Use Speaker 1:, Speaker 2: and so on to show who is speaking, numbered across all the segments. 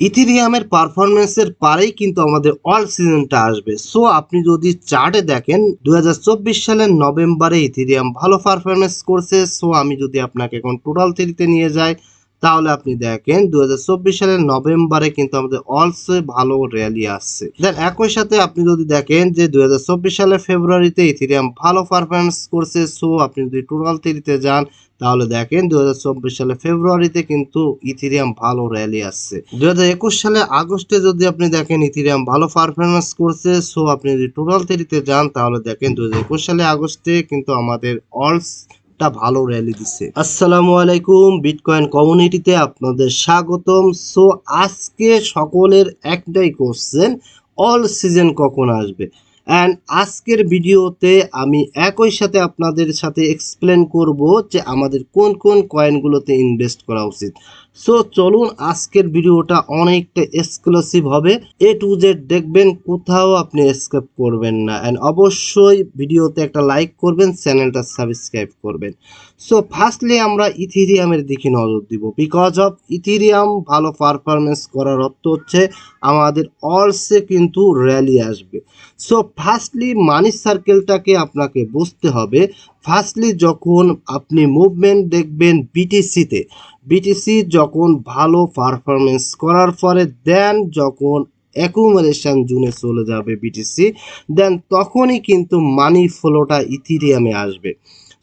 Speaker 1: ইথিরিয়ামের পারফরমেন্সের পারেই কিন্তু আমাদের অল সিজনটা আসবে। সো আপনি যদি চার্টে দেখেন দুই হাজার চব্বিশ সালের নভেম্বরে ইথিরিয়াম ভালো পারফরমেন্স করছে। সো আমি যদি আপনাকে এখন টোটাল থ্রিতে নিয়ে যাই তাহলে আপনি দেখেন দুই সালের নভেম্বরে কিন্তু আমাদের অলসো ভালো র্যালি আসছে। দেন একই সাথে আপনি যদি দেখেন যে দুই সালের ফেব্রুয়ারিতে ইথিরিয়াম ভালো পারফরমেন্স করছে সো আপনি যদি টোটাল থ্রিতে যান, তাহলে দেখেন দুই হাজার চব্বিশ সালে ফেব্রুয়ারিতে কিন্তু ইথিরিয়াম ভালো র্যালি আসছে। দুই হাজার একুশ সালে আগস্টে যদি আপনি দেখেন ইথিরিয়াম ভালো পারফরমেন্স করছে সো আপনি যদি টোটাল থ্রিতে যান, তাহলে দেখেন দুই হাজার একুশ সালে আগস্টে কিন্তু আমাদের অলস টা ভালো র্যালি দিচ্ছে আসসালামু আলাইকুম বিটকয়েন কমিউনিটিতে আপনাদের স্বাগতম। সো আজকে সকলের একটাই কোশ্চেন অল সিজন কখন আসবে? অ্যান্ড আজকের ভিডিওতে আমি একই সাথে আপনাদের সাথে এক্সপ্লেন করব যে আমাদের কোন কোন কয়েনগুলোতে ইনভেস্ট করা উচিত। সো চলুন আজকের ভিডিওটা অনেকটা এক্সক্লুসিভ হবে। এ টু জেড দেখবেন, কোথাও আপনি স্কেপ করবেন না। অ্যান্ড অবশ্যই ভিডিওতে একটা লাইক করবেন, চ্যানেলটা সাবস্ক্রাইব করবেন। সো ফার্স্টলি আমরা ইথিরিয়ামের দিকে নজর দিব। বিকজ অফ ইথিরিয়াম, ভালো পারফরমেন্স করার অর্থ হচ্ছে আমাদের অলসে কিন্তু র্যালি আসবে। সো ফার্স্টলি মানি সার্কেলটাকে আপনাকে বুঝতে হবে। ফার্স্টলি যখন আপনি মুভমেন্ট দেখবেন বিটিসিতে বিটিসি যখন ভালো পারফরমেন্স করার পরে দেন যখন অ্যাকুমুলেশন জুনে চলে যাবে বিটিসি দেন তখনই কিন্তু মানি ফ্লোটা ইথিরিয়ামে আসবে।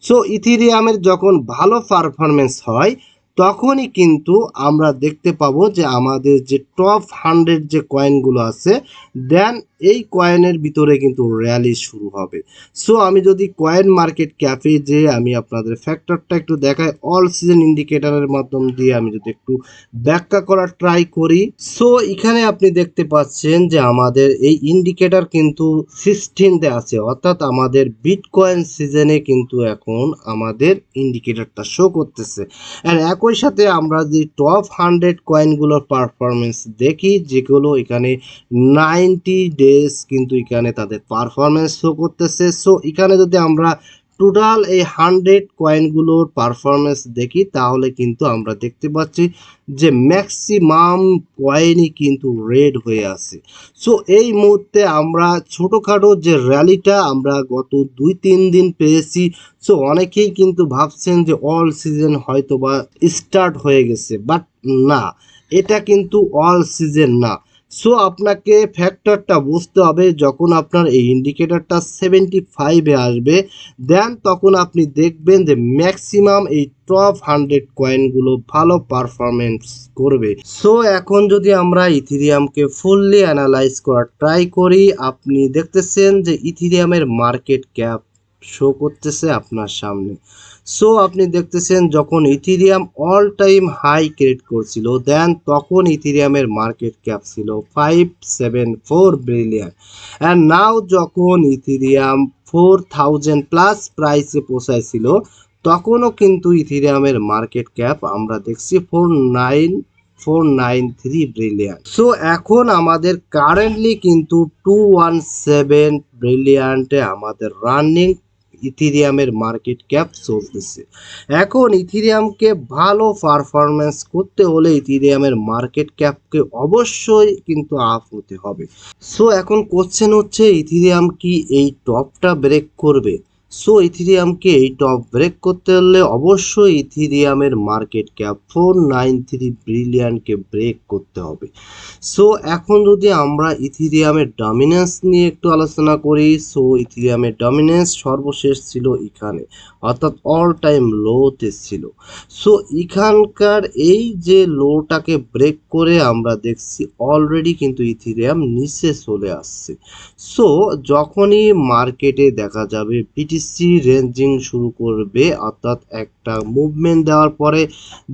Speaker 1: সো ইথিরিয়ামের যখন ভালো পারফরমেন্স হয়, তখনই কিন্তু আমরা দেখতে পাবো যে আমাদের যে টপ হান্ড্রেড যে কয়েনগুলো আছে দেন এই কয়েনের ভিতরে কিন্তু র্যালি শুরু হবে। সো আমি যদি কয়েন মার্কেট ক্যাফে যে আমি আপনাদের ফ্যাক্টরটা একটু দেখাই অল সিজন ইন্ডিকেটারের মাধ্যম দিয়ে আমি যদি একটু ব্যাখ্যা করার ট্রাই করি। সো এখানে আপনি দেখতে পাচ্ছেন যে আমাদের এই ইন্ডিকেটার কিন্তু সিক্সটিনতে আছে, অর্থাৎ আমাদের বিটকয়েন সিজনে কিন্তু এখন আমাদের ইন্ডিকেটারটা শো করতেছে। অ্যান্ড একই সাথে আমরা যে টপ হান্ড্রেড কয়েনগুলোর পারফরমেন্স দেখি, যেগুলো এখানে নাইনটি ডেজ কিন্তু এখানে তাদের পারফরমেন্স শো করতেছে। সো এখানে যদি আমরা টোটাল এই হান্ড্রেড কয়েনগুলোর পারফরমেন্স দেখি, তাহলে কিন্তু আমরা দেখতে পাচ্ছি যে ম্যাক্সিমাম কয়েনই কিন্তু রেড হয়ে আছে। সো এই মুহূর্তে আমরা ছোটোখাটো যে র্যালিটা আমরা গত দুই তিন দিন পেয়েছি। সো অনেকেই কিন্তু ভাবছেন যে অল সিজন হয়তো বা স্টার্ট হয়ে গেছে বাট না, এটা কিন্তু অল সিজন না। সো আপনাকে ফ্যাক্টরটা বুঝতে হবে, যখন আপনার এই ইন্ডিকেটরটা সেভেন্টি ফাইভে আসবে দেন তখন আপনি দেখবেন যে ম্যাক্সিমাম এই টপ হান্ড্রেড কয়েনগুলো ভালো পারফরমেন্স করবে। সো এখন যদি আমরা ইথিরিয়ামকে ফুললি অ্যানালাইজ করার ট্রাই করি, আপনি দেখতেছেন যে ইথিরিয়ামের মার্কেট ক্যাপ শো করতেছে আপনার সামনে। সো আপনি দেখতেছেন যখন Ethereum all time high create করছিল দেন তখন ইথিরিয়ামের মার্কেট ক্যাপ ছিল five seven four billion and now যখন ইথিরিয়াম ফোর থাউজেন্ড প্লাস প্রাইসে পৌঁছাইছিল, তখনও কিন্তু ইথিরিয়ামের মার্কেট ক্যাপ আমরা দেখছি four nine four nine three billion so এখন আমাদের কারেন্টলি কিন্তু টু ওয়ান সেভেন ব্রিলিয়ান্টে আমাদের রানিং ইথিরিয়ামের মার্কেট ক্যাপ চলতেছে। এখন ইথিরিয়ামকে ভালো পারফরমেন্স করতে হলে ইথিরিয়ামের মার্কেট ক্যাপকে অবশ্যই কিন্তু আপ হতে হবে। সো এখন কোশ্চেন হচ্ছে, ইথিরিয়াম কি এই টপটা ব্রেক করবে? সো ইথিরিয়ামকে এই টপ ব্রেক করতে হলে অবশ্যই ইথিরিয়ামের market cap four nine three ব্রিলিয়ানকে break করতে হবে। সো এখন যদি আমরা ইথিরিয়ামের ডমিনেন্স নিয়ে একটু আলোচনা করি সো ইথিরিয়ামের ডমিনেন্স সর্বশেষ ছিল এখানে, অর্থাৎ অল টাইম লোতে ছিল। সো এখানকার এই যে লোটাকে ব্রেক করে আমরা দেখছি অলরেডি কিন্তু ইথিরিয়াম নিচে চলে আসছে। সো যখনই মার্কেটে দেখা যাবে বিটিসি রেঞ্জিং শুরু করবে অর্থাৎ একটা মুভমেন্ট দেওয়ার পরে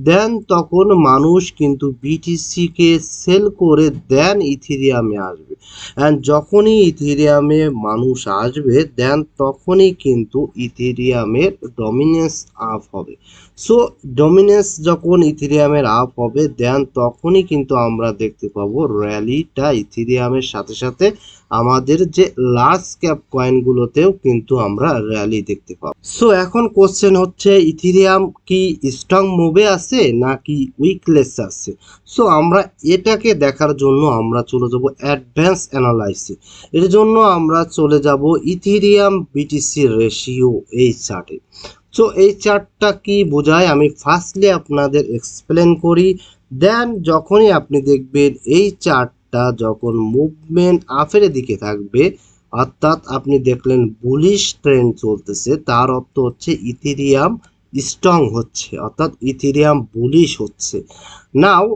Speaker 1: দেন তখন মানুষ কিন্তু বিটিসিকে সেল করে দেন ইথিরিয়ামে আসবে। অ্যান্ড যখনই ইথিরিয়ামে মানুষ আসবে দেন তখনই কিন্তু ইথিরিয়ামের ডমিনেন্স আপ হবে। সো ডমিনেন্স যখন ইথিরিয়ামের আপ হবে দেন তখনই কিন্তু আমরা দেখতে পাবো র্যালিটা ইথিরিয়ামের সাথে সাথে আমাদের যে লার্জ ক্যাপ কয়েনগুলোতেও কিন্তু আমরা র্যালি দেখতে পাবো। সো এখন কোশ্চেন হচ্ছে ইথিরিয়াম কি স্ট্রং মুভে আছে নাকি উইকলেস আছে? সো আমরা এটাকে দেখার জন্য আমরা চলে যাব অ্যাডভান্স অ্যানালাইসিস এর জন্য আমরা চলে যাব ইথিরিয়াম বিটিসি রেশিও এই চার্টে সো এই চার্টটা কি বোঝায়? আমি ফার্স্টলি আপনাদের এক্সপ্লেন করি। দেন যখনই আপনি দেখবেন এই চার্টটা যখন মুভমেন্ট আপের দিকে থাকবে, অর্থাৎ আপনি দেখলেন বুলিশ ট্রেন্ড চলতেছে, তার অর্থ হচ্ছে ইথিরিয়াম স্ট্রং হচ্ছে, অর্থাৎ ইথিরিয়াম বুলিশ হচ্ছে। নাও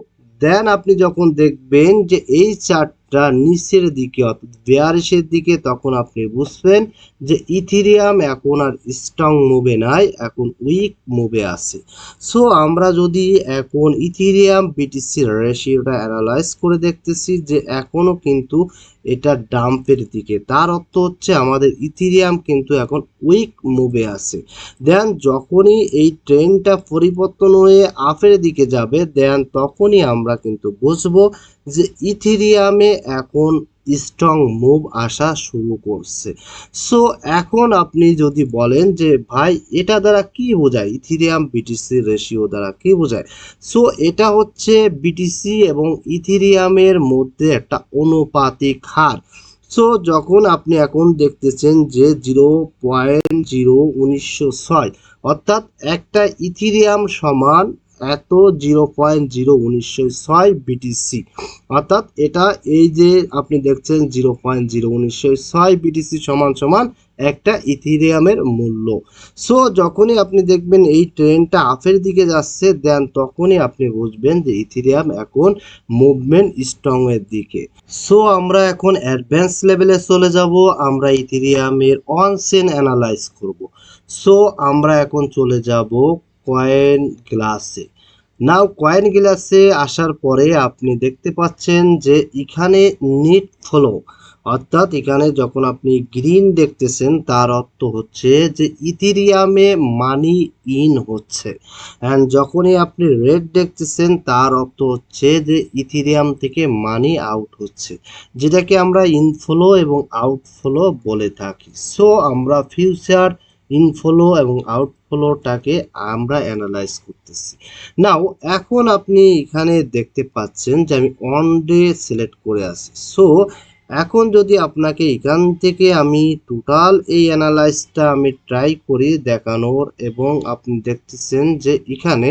Speaker 1: দেন আপনি যখন দেখবেন যে এই চার্টটা নিচের দিকে, অর্থাৎ বেয়ারিশের দিকে, তখন আপনি বুঝবেন যে ইথিরিয়াম এখন আর স্ট্রং মুভে নাই, এখন উইক মুভে আছে। সো আমরা যদি এখন ইথিরিয়াম বিটিসি রেশিওটা অ্যানালাইজ করে দেখতেছি যে এখনও কিন্তু এটা ডাম্পের দিকে। তার অর্থ হচ্ছে আমাদের ইথিরিয়াম কিন্তু এখন উইক মুভে আছে। দেন যখনই এই ট্রেনটা পরিবর্তন হয়ে আফের দিকে যাবে দেন তখনই আমরা কিন্তু বুঝব যে ইথিরিয়ামে এখন স্ট্রং মুভ আসা শুরু করছে। সো এখন আপনি যদি বলেন যে, ভাই, এটা দ্বারা কি বোঝায়? ইথিরিয়াম বিটিসি রেশিও দ্বারা কি বোঝায়? সো এটা হচ্ছে বিটিসি এবং ইথিরিয়ামের মধ্যে একটা অনুপাতিক হার। সো যখন আপনি এখন দেখতেছেন যে জিরো পয়েন্ট জিরো উনিশশো ছয়, অর্থাৎ একটা ইথিরিয়াম সমান এত জিরো পয়েন্ট জিরো উনিশশো ছয় বিটিসি অর্থাৎ এটা এই যে আপনি দেখছেন জিরো পয়েন্ট জিরো উনিশশো ছয় বিটিসি সমান সমান একটা ইথিরিয়ামের মূল্য। সো যখনই আপনি দেখবেন এই ট্রেনটা আপের দিকে যাচ্ছে দেন তখনই আপনি বুঝবেন যে ইথিরিয়াম এখন মুভমেন্ট স্ট্রং এর দিকে। সো আমরা এখন অ্যাডভান্স লেভেলে চলে যাব, আমরা ইথিরিয়ামের অন সেন অ্যানালাইজ করব। সো আমরা এখন চলে যাব কয়েন গ্লাসে নাও কয়েন গ্লাসে আসার পরে আপনি দেখতে পাচ্ছেন যে এখানে নিট ফলো অর্থাৎ এখানে যখন আপনি গ্রিন দেখতেছেন, তার অর্থ হচ্ছে যে ইথিরিয়ামে মানি ইন হচ্ছে। অ্যান্ড যখনই আপনি রেড দেখতেছেন, তার অর্থ হচ্ছে যে ইথিরিয়াম থেকে মানি আউট হচ্ছে। যেটাকে আমরা ইনফ্লো এবং আউটফ্লো বলে থাকি। সো আমরা ফিউচার ইনফ্লো এবং আউটফ্লোটাকে আমরা অ্যানালাইজ করতেছি। নাও এখন আপনি এখানে দেখতে পাচ্ছেন যে আমি অন ডে সিলেক্ট করে আছি। সো এখন যদি আপনাকে এখান থেকে আমি টোটাল এই অ্যানালাইসটা আমি ট্রাই করি দেখানোর এবং আপনি দেখতেছেন যে এখানে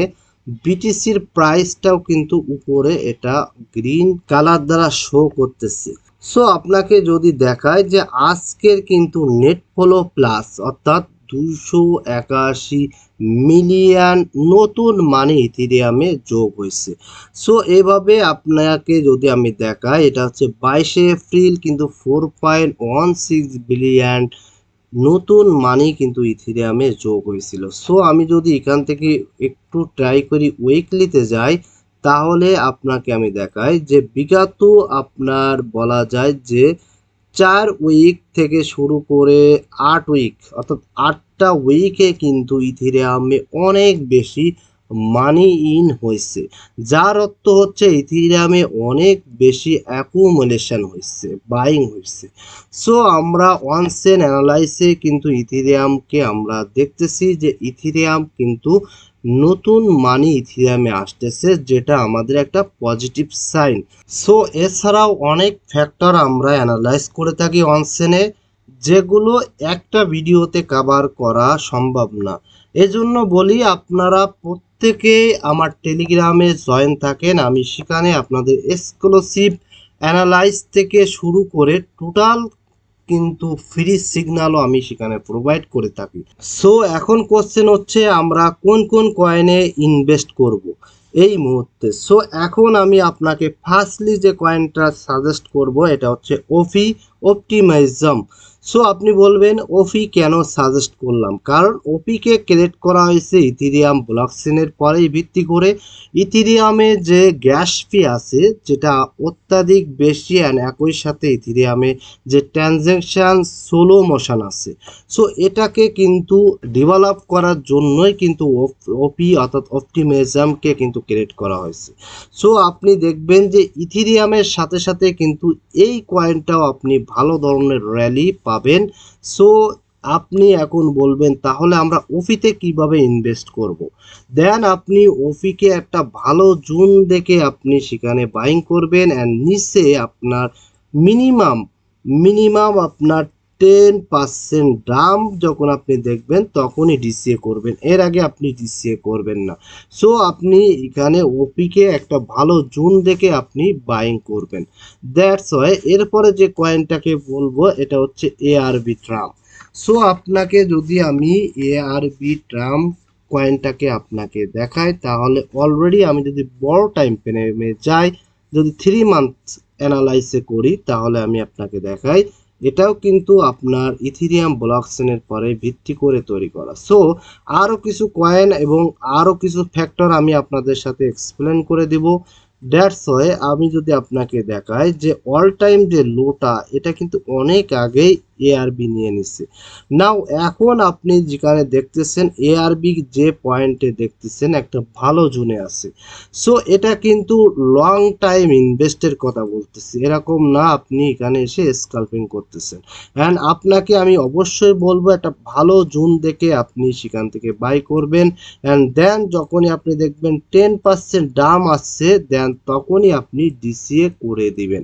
Speaker 1: বিটিসির প্রাইসটাও কিন্তু উপরে এটা গ্রিন কালার দ্বারা শো করতেছে। সো আপনাকে যদি দেখায় যে আজকের কিন্তু নেট ফলো প্লাস অর্থাৎ দুশো একাশি মিলিয়ন নতুন মানি ইথিরিয়ামে যোগ হয়েছে। সো এভাবে আপনাকে যদি আমি দেখাই, এটা হচ্ছে বাইশে এপ্রিল, কিন্তু four point one six billion নতুন মানি কিন্তু ইথিরিয়ামে যোগ হয়েছিল। সো আমি যদি এখান থেকে একটু ট্রাই করি উইকলিতে যাই, তাহলে আপনাকে আমি দেখাই যে বিগত আপনার বলা যায় যে চার উইক থেকে শুরু করে আট উইক অর্থাৎ আটটা উইকে কিন্তু ইথিরিয়ামে অনেক বেশি মানি ইন হয়েছে। যার অর্থ হচ্ছে ইথিরিয়ামে অনেক বেশি অ্যাকুমুলেশন হয়েছে বাইং হয়েছে। সো আমরা ওয়ানসেন অ্যানালাইসে কিন্তু ইথিরিয়ামকে আমরা দেখতেছি যে ইথিরিয়াম কিন্তু নতুন মানি ইথিরিয়ামে আসতেছে, যেটা আমাদের একটা পজিটিভ সাইন সো এছাড়াও অনেক ফ্যাক্টর আমরা অ্যানালাইজ করে থাকি অনসেনে যেগুলো একটা ভিডিওতে কভার করা সম্ভব না। এজন্য বলি, আপনারা প্রত্যেকে আমার টেলিগ্রামে জয়েন থাকেন। আমি সেখানে আপনাদের এক্সক্লুসিভ অ্যানালাইজ থেকে শুরু করে টোটাল কিন্তু ফ্রি সিগনালও আমি সেখানে প্রোভাইড করে থাকি। সো এখন কোশ্চেন হচ্ছে আমরা কোন কোন কয়েনে ইনভেস্ট করব? এই মুহূর্তে। সো এখন আমি আপনাকে ফার্স্টলি যে কয়েনটা সাজেস্ট করব, এটা হচ্ছে ওফি অপটিমাইজম সো আপনি বলবেন ওপি কেন সাজেস্ট করলাম? কারণ ওপিকে ক্রিয়েট করা হয়েছে ইথিরিয়াম ব্লকচেনের পরেই ভিত্তি করে। ইথিরিয়ামে যে গ্যাস ফি আছে, যেটা অত্যাধিক বেশি অ্যান্ড একই সাথে ইথিরিয়ামে যে ট্রানজ্যাকশান সোলো মোশন আছে। সো এটাকে কিন্তু ডেভেলপ করার জন্যই কিন্তু ওপি অর্থাৎ অপটিমিজমকে কিন্তু ক্রিয়েট করা হয়েছে। সো আপনি দেখবেন যে ইথিরিয়ামের সাথে সাথে কিন্তু এই কয়েনটাও আপনি ভালো ধরনের র্যালি পাবেন সো আপনি এখন বলবেন, তাহলে আমরা ওফিতে কীভাবে ইনভেস্ট করব। দেন আপনি ওফিকে একটা ভালো জুন দেখে আপনি সেখানে বাইং করবেন অ্যান্ড নিচে আপনার মিনিমাম মিনিমাম আপনার টেন পার্সেন্ট দাম যখন আপনি দেখবেন, তখনই ডিসিএ করবেন। এর আগে আপনি ডিসিএ করবেন না। সো আপনি এখানে ওপিকে একটা ভালো জুন দেখে আপনি বাইং করবেন। দ্যাটস ওয়াই এরপরে যে কয়েনটাকে বলব, এটা হচ্ছে এআরবি ট্রাম সো আপনাকে যদি আমি এআরবি ট্রাম কয়েনটাকে আপনাকে দেখাই, তাহলে অলরেডি আমি যদি বড় টাইম ফ্রেমে যাই, যদি থ্রি মান্থ অ্যানালাইসে করি, তাহলে আমি আপনাকে দেখাই এটাও কিন্তু আপনার ইথিরিয়াম ব্লকসেনের পরে ভিত্তি করে তৈরি করা। সো আরও কিছু কয়েন এবং আরও কিছু ফ্যাক্টর আমি আপনাদের সাথে এক্সপ্লেন করে দিব। দ্যাটস ওয়ে আমি যদি আপনাকে দেখাই যে অল টাইম যে লোটা এটা কিন্তু অনেক আগেই এআরবি নিয়ে নিচ্ছে। নাও এখন আপনি যেখানে দেখতেছেন এআরবি যে পয়েন্টে দেখতেছেন, একটা ভালো জুনে আছে। সো এটা কিন্তু লং টাইম ইনভেস্টের কথা বলতেছি। এরকম না আপনি এখানে এসে স্কাল্পিং করতেছেন। অ্যান্ড আপনাকে আমি অবশ্যই বলব, একটা ভালো জুন দেখে আপনি সেখান থেকে বাই করবেন। অ্যান্ড দেন যখনই আপনি দেখবেন টেন পার্সেন্ট দাম আসছে দেন তখনই আপনি ডিসিএ করে দিবেন।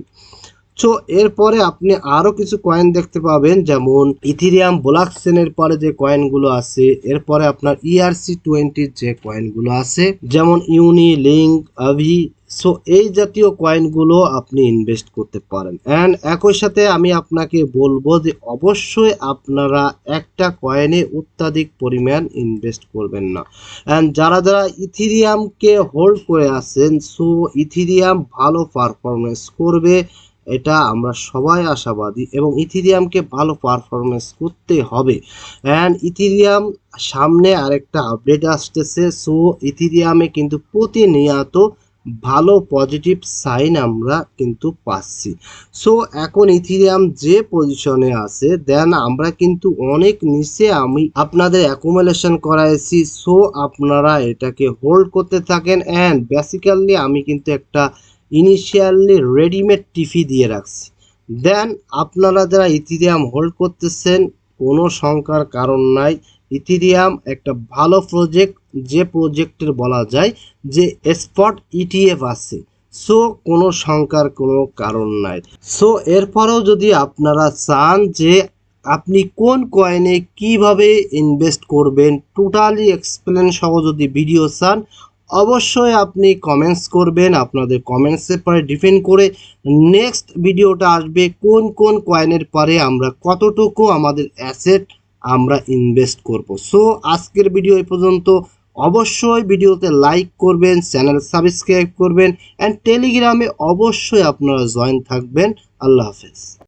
Speaker 1: সো এরপরে আপনি আরও কিছু কয়েন দেখতে পাবেন, যেমন ইথিরিয়াম ব্লকচেনের পরে যে কয়েনগুলো আছে, এরপরে আপনার E ইআরসি টোয়েন্টির যে কয়েনগুলো আছে, যেমন ইউনি লিঙ্ক আভি সো এই জাতীয় কয়েনগুলো আপনি ইনভেস্ট করতে পারেন। অ্যান্ড একই সাথে আমি আপনাকে বলব যে অবশ্যই আপনারা একটা কয়েনে অত্যাধিক পরিমাণ ইনভেস্ট করবেন না। অ্যান্ড যারা যারা ইথিরিয়ামকে হোল্ড করে আছেন সো ইথিরিয়াম ভালো পারফরমেন্স করবে। এটা আমরা সবাই আশাবাদী এবং ইথিরিয়ামকে ভালো পারফরমেন্স করতে হবে। অ্যান্ড ইথিরিয়াম সামনে আরেকটা আপডেট আসতেছে। সো ইথিরিয়ামে কিন্তু প্রতিনিয়ত ভালো পজিটিভ সাইন আমরা কিন্তু পাচ্ছি। সো এখন ইথিরিয়াম যে পজিশনে আছে দেন আমরা কিন্তু অনেক নিচে আমি আপনাদের অ্যাকুমুলেশন করাইছি। সো আপনারা এটাকে হোল্ড করতে থাকেন। অ্যান্ড বেসিক্যালি আমি কিন্তু একটা ইনিশিয়ালি রেডিমেড টিফি দিয়ে রাখছি। দেন আপনারা যারা ইথিরিয়াম হোল্ড করতেছেন, কোনো শঙ্কার কারণ নাই। ইথিরিয়াম একটা ভালো প্রজেক্ট যে প্রজেক্টের বলা যায় যে স্পট ইটিএফ আছে। সো কোনো শঙ্কার কোনো কারণ নাই। সো এরপরেও যদি আপনারা চান যে আপনি কোন কয়েনে কীভাবে ইনভেস্ট করবেন টোটালি এক্সপ্লেন সহ যদি ভিডিও চান অবশ্যই আপনি কমেন্টস করবেন, আপনাদের কমেন্টসের পরে ডিপেন্ড করে নেক্সট ভিডিওটা আসবে, কোন কোন কয়েনের পরে আমরা কতটুকু আমাদের অ্যাসেট আমরা ইনভেস্ট করব। সো আজকের ভিডিও এই পর্যন্ত। অবশ্যই ভিডিওতে লাইক করবেন চ্যানেল সাবস্ক্রাইব করবেন অ্যান্ড টেলিগ্রামে অবশ্যই আপনারা জয়েন থাকবেন। আল্লাহ হাফেজ।